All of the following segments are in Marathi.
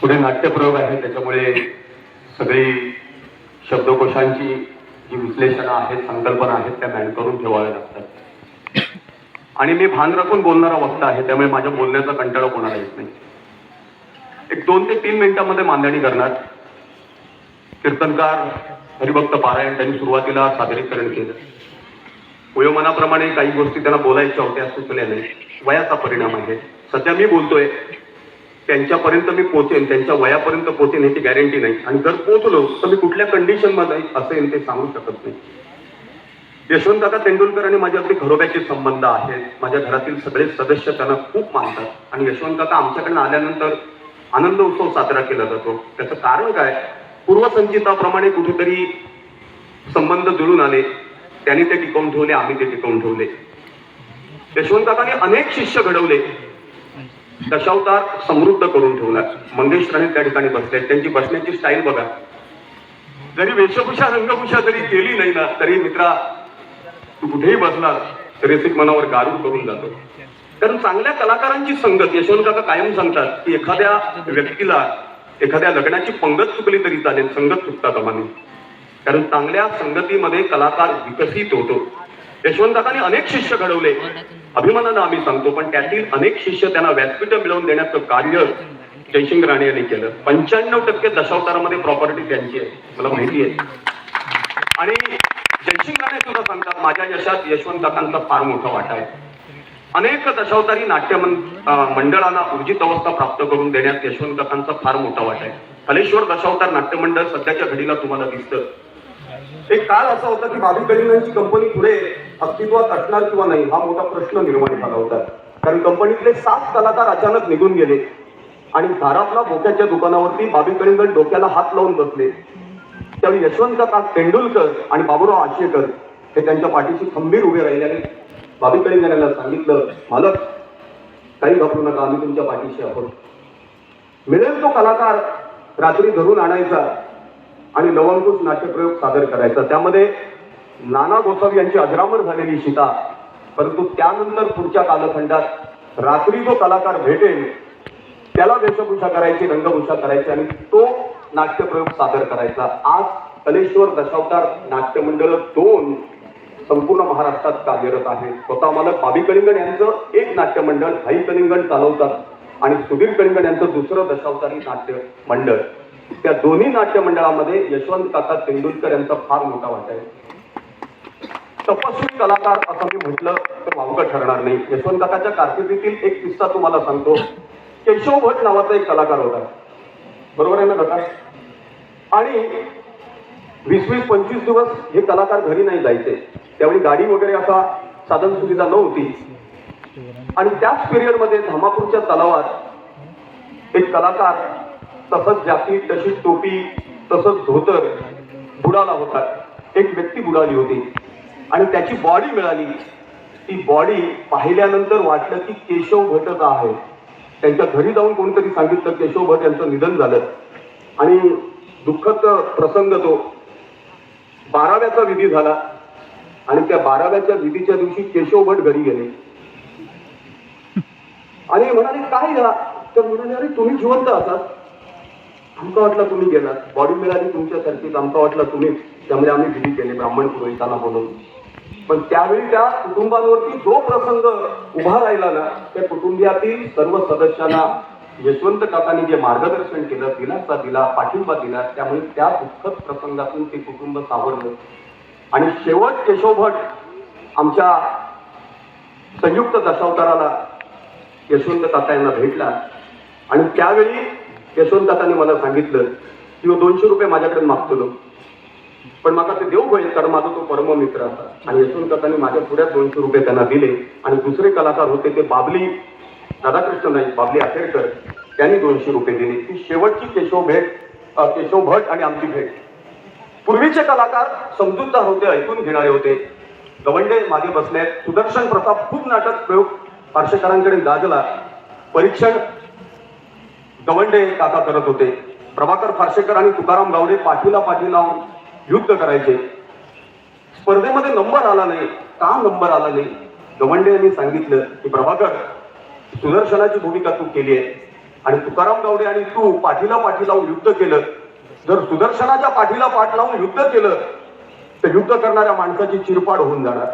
पुढे नाट्यप्रयोग आहे त्याच्यामुळे सगळी शब्दकोशांची जी विश्लेषणं आहेत संकल्पना आहेत त्या बँड करून ठेवाव्या लागतात. आणि मी भान राखून बोलणारा वक्ता आहे त्यामुळे माझ्या बोलण्याचा कंटाळा कोणाला येत नाही. एक दोन ते तीन मिनिटांमध्ये मांडणी करणार. कीर्तनकार हरिभक्त पारायण त्यांनी सुरुवातीला सादरीकरण केलं. वयोमानाप्रमाणे काही गोष्टी त्यांना बोलायच्या होत्या सुचल्या नाही वयाचा परिणाम आहे. सध्या मी बोलतोय. त्यांच्यापर्यंत मी पोचेन त्यांच्या वयापर्यंत पोचेन याची गॅरंटी नाही. आणि जर पोचलो तर मी कुठल्या कंडिशनमध्ये असेल ते सांगू शकत नाही. यशवंतदादा तेंडुलकर आणि माझे अगदी घरोब्याचे संबंध आहेत. माझ्या घरातील सगळे सदस्य त्यांना खूप मानतात. आणि यशवंतदादा आमच्याकडे आल्यानंतर आनंद उत्सव साजरा केला जातो. त्याचं कारण काय? पूर्वसंचिताप्रमाणे कुठेतरी संबंध जुळून आले. त्यांनी ते टिकवून ठेवले आम्ही ते टिकवून ठेवले. यशवंतदादांनी अनेक शिष्य घडवले. दशावतार समृद्ध करून ठेवला. मंगेश राणे त्या ठिकाणी बसले. त्यांची बसण्याची स्टाईल बघा. जरी वेशभूषा रंगभूषा जरी केली नाही ना तरी मित्रा तू कुठेही बसला तरी रसिक मनावर गारूड करून जातो. कारण चांगल्या कलाकारांची संगत यशवंत काका कायम सांगतात की एखाद्या व्यक्तीला एखाद्या लग्नाची पंगत चुकली तरी चालेल संगत चुकता कामा कारण चांगल्या संगतीमध्ये कलाकार विकसित होतो. यशवंतकांनी अनेक शिष्य घडवले. अभिमानानं आम्ही सांगतो पण त्यातील अनेक शिष्य त्यांना व्यासपीठ मिळवून देण्याचं कार्य जयसिंग राणे यांनी केलं. पंच्याण्णव टक्के दशावतारामध्ये प्रॉपर्टी त्यांची आहे. मला माहिती आहे. आणि जयसिंग राणे सुद्धा सांगतात माझ्या यशात यशवंत काकांचा फार मोठा वाटा आहे. अनेक दशावतारी नाट्य मंडळांना ऊर्जित अवस्था प्राप्त करून देण्यात यशवंत काकांचा फार मोठा वाटा आहे. हलेश्वर दशावतार नाट्य मंडळ सध्याच्या घडीला तुम्हाला दिसतं. एक काळ असा होता की बाबी कलिंगांची कंपनी पुढे अस्तित्वात असणार किंवा नाही हा मोठा प्रश्न निर्माण झाला होता. कारण कंपनीतले सात कलाकार अचानक निघून गेले आणि घरातला भोक्याच्या दुकानावरती बाबी कलिंगण डोक्याला हात लावून बसले. त्यावेळी यशवंत काका तेंडुलकर आणि बाबूराव आशेकर हे त्यांच्या पाठीशी खंबीर उभे राहिल्याने बाबी कलिंगण यांना सांगितलं मालक काही घाबरू नका आम्ही तुमच्या पाठीशी आहोत. मिळेल तो कलाकार रात्री घरून आणायचा आणि लवंकुश नाट्यप्रयोग सादर करायचा. त्यामध्ये नाना गोसावी यांची अजरामर झालेली सीता परंतु त्यानंतर पुढच्या कालखंडात रात्री जो कलाकार भेटेल त्याला वेशभूषा करायची रंगभूषा करायची आणि तो नाट्यप्रयोग सादर करायचा. आज कलेश्वर दशावतार नाट्यमंडळ दोन संपूर्ण महाराष्ट्रात कार्यरत आहे. स्वतः मालक बाबी कलिंगण यांचं एक नाट्यमंडळ हाई भाई कलिंगण चालवतात आणि सुधीर कलिंगण यांचं दुसरं दशावतारी नाट्य मंडळ त्या दोन्ही नाट्यमंडळामध्ये यशवंत काका तेंडुलकर यांचा फार मोठा वाटा आहे. तपस्वी कलाकार असं मी म्हटलं तर वावगं ठरणार नाही. यशवंत काकाच्या कारकिर्दीतील एक किस्सा तुम्हाला सांगतो. केशव भट नावाचा एक कलाकार होता. बरोबर आहे ना काका? आणि वीस वीस पंचवीस दिवस हे कलाकार घरी नाही जायचे. त्यावेळी गाडी वगैरे असा साधन सुविधा नव्हती. आणि त्याच पिरियडमध्ये धामापूरच्या तलावात एक कलाकार तसंच जाती तशी टोपी तसंच धोतर बुडाला होता. एक व्यक्ती बुडाली होती. आणि त्याची बॉडी मिळाली. ती बॉडी पाहिल्यानंतर वाटलं की केशव का आहे. त्यांच्या घरी जाऊन कोणतरी सांगितलं केशव भट यांचं निधन झालं. आणि दुःखद प्रसंग तो बाराव्याचा विधी झाला. आणि त्या बाराव्याच्या विधीच्या दिवशी केशव भट घरी गेले. आणि म्हणाले काय झाला तर म्हणाले अरे तुम्ही जिवंत असाल. आमका वाटला तुम्ही गेलात. बॉडी मिळाली तुमच्यासारखीच. आमका वाटला तुम्ही त्यामुळे आम्ही विधी केले ब्राह्मण पुरोहितांना बोलवून. पण त्यावेळी त्या कुटुंबांवरती जो प्रसंग उभा राहिला ना त्या कुटुंबियातील सर्व सदस्यांना यशवंत काकांनी जे मार्गदर्शन केलं दिलासा दिला पाठिंबा दिला त्यामुळे त्या दुःखद प्रसंगातून ते कुटुंब सावरलं. आणि शेवट केशव भट आमच्या संयुक्त दशावताराला यशवंत काका यांना भेटला. आणि त्यावेळी यशवंत काकांनी मला सांगितलं की दोनशे रुपये माझ्याकडे मागतो पण मला ते देऊ होईल कारण माझा तो परम मित्र असा. आणि यशवंत काकांनी माझ्या पुढ्यात दोनशे रुपये त्यांना दिले. आणि दुसरे कलाकार होते ते बाबली राधाकृष्ण नाईक बाबली आखेडकर त्यांनी दोनशे रुपये दिले. ती शेवटची केशव भेट केशव भट आणि आमची भेट. पूर्वीचे कलाकार समजूतदार होते ऐकून घेणारे होते. गवंडे मागे बसले. सुदर्शन प्रताप खूप नाटक प्रयोग पार्शेकरांकडे गाजला. परीक्षण गवंडे काका करत होते. प्रभाकर फारशेकर आणि तुकाराम गावडे पाठीला पाठी लावून युद्ध करायचे. स्पर्धेमध्ये नंबर आला नाही का नंबर आला नाही? गवंडे यांनी सांगितलं की प्रभाकर सुदर्शनाची भूमिका तू केली आहे. आणि तुकाराम गावडे आणि तू पाठीला पाठी लावून युद्ध केलं. जर सुदर्शनाच्या पाठीला पाठ लावून युद्ध केलं तर युद्ध करणाऱ्या माणसाची चिरपाड होऊन जाणार.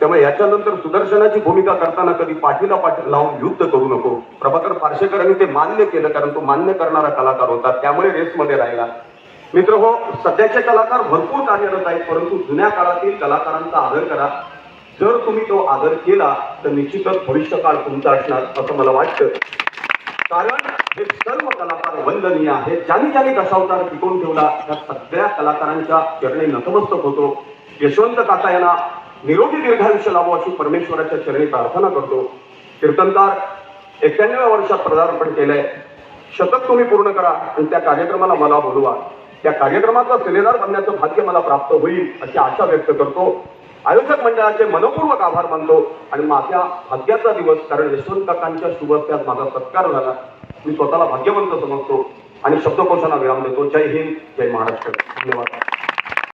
त्यामुळे याच्यानंतर सुदर्शनाची भूमिका करताना कधी पाठीला पाठ लावून युद्ध करू नको. प्रभाकर फारशेकरांनी ते मान्य केलं कारण तो मान्य करणारा कलाकार होता. त्यामुळे रेसमध्ये राहिला. मित्र हो सध्याचे कलाकार भरपूर कार्यरत आहेत परंतु जुन्या काळातील कलाकारांचा आदर करा. जर तुम्ही तो आदर केला तर निश्चितच भविष्यकाळ तुमचा असणार असं मला वाटतं. कारण हे सर्व कलाकार वंदनीय आहेत. ज्यांनी ज्यांनी दशावतार टिकवून ठेवला त्या सगळ्या कलाकारांच्या चरणी नतमस्तक होतो. यशवंत काका यांना निरोगी दीर्घायुष्य लाभो अशी परमेश्वराच्या चरणी प्रार्थना करतो. कीर्तनकार एक्क्याण्णव्या वर्षात पदार्पण केलंय. शतक तुम्ही पूर्ण करा आणि त्या कार्यक्रमाला मला बोलवा. त्या कार्यक्रमाचा सेलेदार बनण्याचं भाग्य मला प्राप्त होईल अशी आशा व्यक्त करतो. आयोजक मंडळाचे मनपूर्वक आभार मानतो आणि माझ्या भाग्याचा दिवस कारण यशवंत काकांच्या शुभ माझा सत्कार झाला. मी स्वतःला भाग्यवंत समजतो आणि शब्दकोशाला विराम देतो. जय हिंद जय महाराष्ट्र. धन्यवाद.